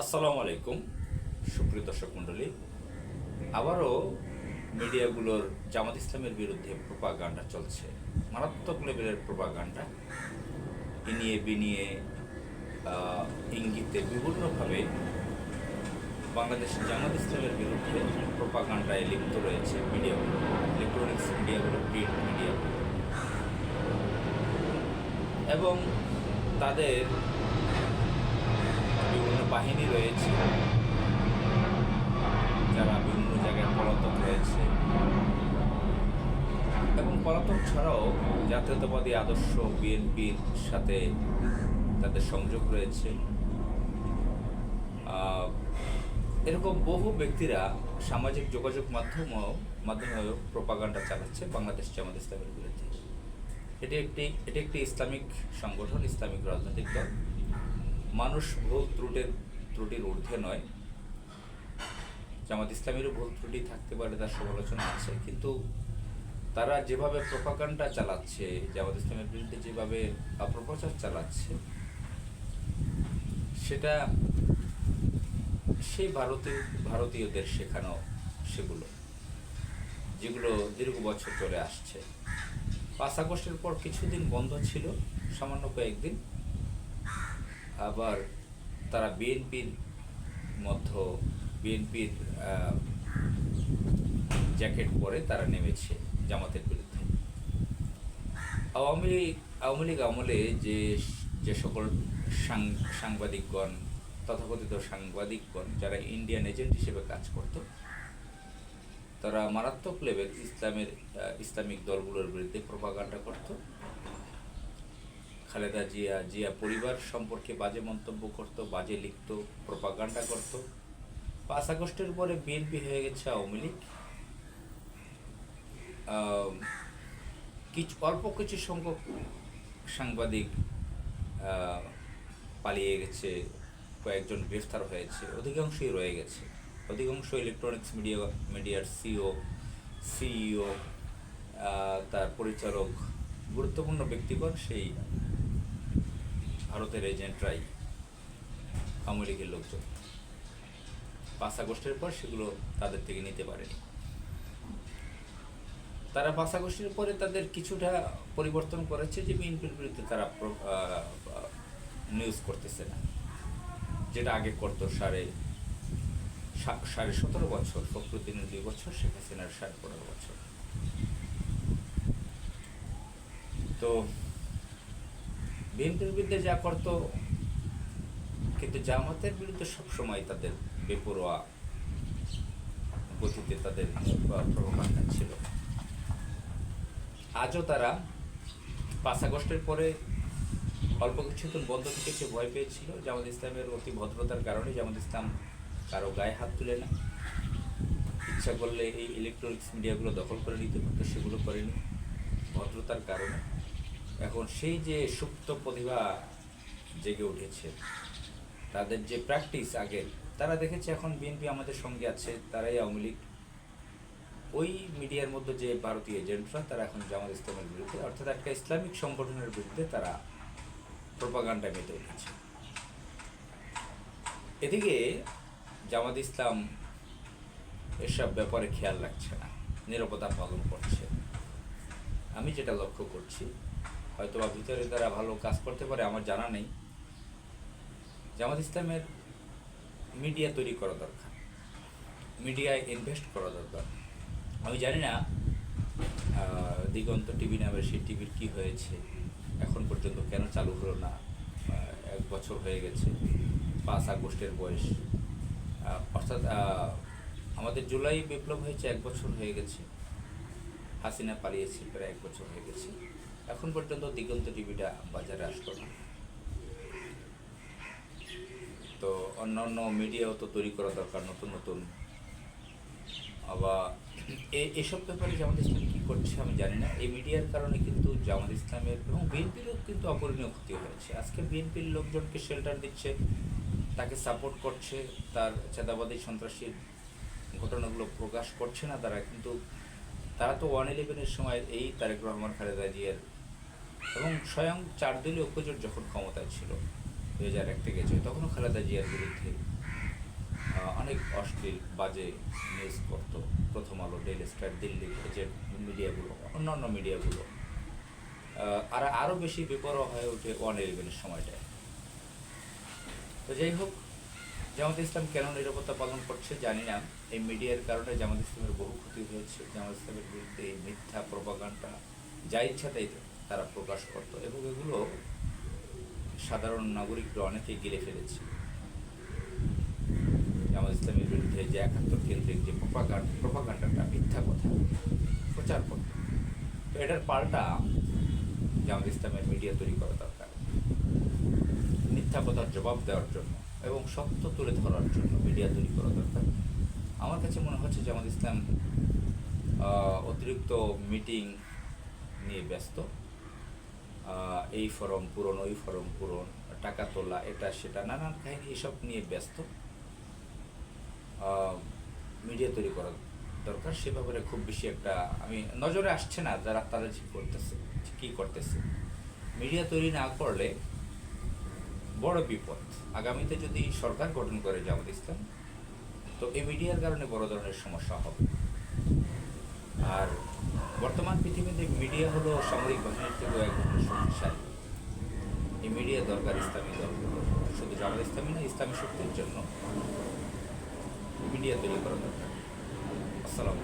আসসালামু আলাইকুম, সুপ্রিয় দর্শক মণ্ডলী। আবারও মিডিয়াগুলোর জামাত ইসলামের বিরুদ্ধে প্রোপাগান্ডা চলছে। মারাত্মক লেভেলের প্রোপাগান্ডা। ইনিয়ে বিনিয়ে ইঙ্গিতে বিভিন্নভাবে বাংলাদেশ জামাত ইসলামের বিরুদ্ধে প্রোপাগান্ডায় লিপ্ত রয়েছে মিডিয়াগুলো ইলেকট্রনিক্স মিডিয়াগুলো, প্রিন্ট মিডিয়াগুলো। এবং তাদের বাহিনী রয়েছে। যারা বিভিন্ন জায়গায় পলাতক রয়েছে। এবং পলাতক ছাড়াও জাতীয়তাবাদী আদর্শ বিএনপির সাথে তাদের সংযোগ রয়েছে। এরকম বহু ব্যক্তিরা সামাজিক যোগাযোগ মাধ্যমেও মাধ্যমেও প্রপাগান্ডা চালাচ্ছে বাংলাদেশ জামাত ইসলামের বিরুদ্ধে। এটি একটি এটি একটি ইসলামিক সংগঠন, ইসলামিক রাজনৈতিক দল। মানুষ ভুল ত্রুটির ত্রুটির ঊর্ধ্বে নয়। জামাত ইসলামেরও ভুল ত্রুটি থাকতে পারে তার সমালোচনা আছে, কিন্তু তারা যেভাবে প্রপাগান্ডা চালাচ্ছে, জামাত ইসলামের বিরুদ্ধে যেভাবে অপপ্রচার চালাচ্ছে, সেটা সেই ভারতীয়, ভারতীয়দের শেখানো সেগুলো, যেগুলো দীর্ঘ বছর চলে আসছে। পাঁচ আগস্টের পর কিছুদিন বন্ধ ছিল, সামান্য কয়েকদিন। আবার তারা বিএনপির মধ্য, বিএনপির জ্যাকেট পরে তারা নেমেছে জামাতের বিরুদ্ধে। আওয়ামী লীগ আওয়ামী লীগ আমলে যে যে সকল সাংবাদিকগণ, তথাকথিত সাংবাদিকগণ যারা ইন্ডিয়ান এজেন্ট হিসেবে কাজ করত, তারা মারাত্মক লেভেল ইসলামের ইসলামিক দলগুলোর বিরুদ্ধে প্রপাগান্ডা করত। খালেদা জিয়া জিয়া পরিবার সম্পর্কে বাজে মন্তব্য করত, বাজে লিখত প্রপাগান্ডা করত। পাঁচ আগস্টের পরে বিএনপি হয়ে গেছে আওয়ামী লীগ। কিছু, অল্প কিছু সংখ্যক সাংবাদিক পালিয়ে গেছে, কয়েকজন গ্রেফতার হয়েছে, অধিকাংশই রয়ে গেছে। অধিকাংশ ইলেকট্রনিক্স মিডিয়া মিডিয়ার সিও সিইও তার পরিচালক, গুরুত্বপূর্ণ ব্যক্তিগণ সেই ভারতের এজেন্টরাই আওয়ামী লীগের লোকজন। পাঁচ আগস্টের পর সেগুলো তাদের থেকে নিতে পারেনি। তারা পাঁচ আগস্টের পরে তাদের কিছুটা পরিবর্তন করেছে যে বিএনপির বিরুদ্ধে তারা নিউজ করতেছে না। যেটা আগে করতো সাড়ে সাড়ে সতেরো বছর ফখরুদ্দিনের দুই বছর, শেখ হাসিনার সাড়ে পনেরো বছর। তো বিএনপির বিরুদ্ধে যা করত, কিন্তু জামাতের বিরুদ্ধে সবসময় তাদের বেপরোয়া গতিতে তাদের প্রভাবান্ডা ছিল। আজও তারা পাঁচ আগস্টের পরে অল্প কিছুক্ষণ বন্ধ থেকেছে ভয় পেয়েছিল, জামাত ইসলামের অতি ভদ্রতার কারণে জামাত ইসলাম কারও গায়ে হাত তুলে না। ইচ্ছা করলে এই ইলেকট্রনিক্স মিডিয়াগুলো দখল করে নিতে পারতো, সেগুলো করেনি। ভদ্রতার কারণে। এখন সেই যে সুপ্ত প্রতিভা জেগে উঠেছে, তাদের যে প্র্যাকটিস আগের তারা দেখেছে এখন বিএনপি আমাদের সঙ্গে আছে, তারাই আওয়ামী লীগ। ওই মিডিয়ার মধ্যে যে ভারতীয় এজেন্টরা তারা এখন জামাত ইসলামের বিরুদ্ধে, অর্থাৎ একটা ইসলামিক সংগঠনের বিরুদ্ধে তারা প্রপাগান্ডায় মেতে উঠেছে। এদিকে জামাত ইসলাম এসব ব্যাপারে খেয়াল রাখছে না, নিরাপত্তা পালন করছে। আমি যেটা লক্ষ্য করছি হয়তো বা ভিতরে তারা ভালো কাজ করতে পারে, আমার জানা নেই। জামাত ইসলামের মিডিয়া তৈরি করা দরকার। মিডিয়ায় ইনভেস্ট করা দরকার। আমি জানি না দিগন্ত টিভি নামের সেই টিভির কী হয়েছে, এখন পর্যন্ত কেন চালু হলো না এক বছর হয়ে গেছে, পাঁচ আগস্টের বয়স। অর্থাৎ আমাদের জুলাই বিপ্লব হয়েছে, এক বছর হয়ে গেছে। হাসিনা পালিয়েছে, প্রায় এক বছর হয়ে গেছে। এখন পর্যন্ত দিগন্ত টিভিটা বাজারে আসলো না। তো অন্যান্য মিডিয়াও তো তৈরি করা দরকার, নতুন নতুন। আবার এসব ব্যাপারে জামাত ইসলাম কী করছে আমি জানি না। এই মিডিয়ার কারণে কিন্তু জামাত ইসলামের এবং বিএনপিরও কিন্তু অপরিণীয় ক্ষতি হয়েছে। আজকে বিএনপির লোকজনকে শেল্টার দিচ্ছে, তাকে সাপোর্ট করছে, তার চাঁদাবাদী সন্ত্রাসীর ঘটনাগুলো প্রকাশ করছে না, তারা কিন্তু, তারা তো ওয়ান ইলেভেনের সময় এই তারেক রহমান, খালেদা জিয়ার এবং স্বয়ং চার দলীয় উপজোট যখন ক্ষমতায় ছিল দু হাজার এক থেকে ছয় তখনও খালেদা জিয়ার বিরুদ্ধে অনেক অশ্লীল, বাজে নিউজ করতো। প্রথম আলো ডেইলি স্টার দিল্লি যে মিডিয়াগুলো, অন্যান্য মিডিয়াগুলো। আর আরও বেশি বিপরীত হয়ে ওঠে ওয়ান ইলেভেনের সময়টায়। তো যাই হোক, জামাত ইসলাম কেন নিরাপত্তা পালন করছে জানি না। এই মিডিয়ার কারণে জামাত ইসলামের বহু ক্ষতি হয়েছে। জামাত ইসলামের বিরুদ্ধে এই মিথ্যা প্রপাগান্ডা, যা ইচ্ছা তাই তারা প্রকাশ করতো এবং এগুলো সাধারণ নাগরিকরা অনেকেই গিলে ফেলেছে। জামাত ইসলামের বিরুদ্ধে যে একাত্তর কেন্দ্রিক যে প্রপাগান্ড, প্রপাগান্ডাটা মিথ্যা কথা, প্রচার করত তো এটার পাল্টা জামাত ইসলামের মিডিয়া তৈরি করা দরকার। মিথ্যা কথার জবাব দেওয়ার জন্য এবং সত্য তুলে ধরার জন্য মিডিয়া তৈরি করা দরকার। আমার কাছে মনে হচ্ছে জামাত ইসলাম অতিরিক্ত মিটিং নিয়ে ব্যস্ত। এই ফরম পূরণ, ওই ফরম পূরণ, টাকা তোলা, এটা, সেটা, নানান কাহিনী এসব নিয়ে ব্যস্ত। মিডিয়া তৈরি করা দরকার, সে ব্যাপারে খুব বেশি একটা আমি নজরে আসছে না, যারা তারা যে করতেছে কী করতেছে। মিডিয়া তৈরি না করলে বড় বিপদ। আগামীতে যদি সরকার গঠন করে জামাত ইসলাম, তো এই মিডিয়ার কারণে বড় ধরনের সমস্যা হবে। আর বর্তমান পৃথিবীতে মিডিয়া হলো সামরিক বাহিনীর থেকেও এক ধরনের মিডিয়া দরকার ইসলামী দরকার শুধু জামাত ইসলামী না, ইসলামী শক্তির জন্য মিডিয়া তৈরি করা দরকার। আসসালামু